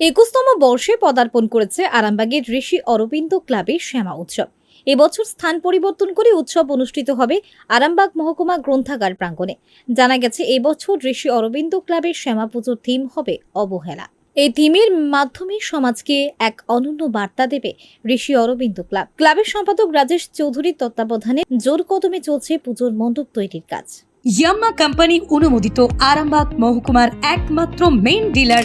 একুশতম বর্ষে পদার্পণ করেছে আরামবাগের ঋষি অরবিন্দ ক্লাবের শ্যামা উৎসব। এবছর স্থান পরিবর্তন করে উৎসব অনুষ্ঠিত হবে আরামবাগ মহকুমা গ্রন্থাগার প্রাঙ্গণে। জানা গেছে, এবছর ঋষি অরবিন্দ ক্লাবের শ্যামা পুজোর থিম হবে অবহেলা। এই থিমের মাধ্যমে সমাজকে এক অনন্য বার্তা দেবে ঋষি অরবিন্দ ক্লাব। ক্লাবের সম্পাদক রাজেশ চৌধুরীর তত্ত্বাবধানে জোর কদমে চলছে পুজোর মণ্ডপ তৈরির কাজ। ইয়াম্মা কোম্পানি অনুমোদিত আরামবাগ মহকুমার একমাত্র main dealer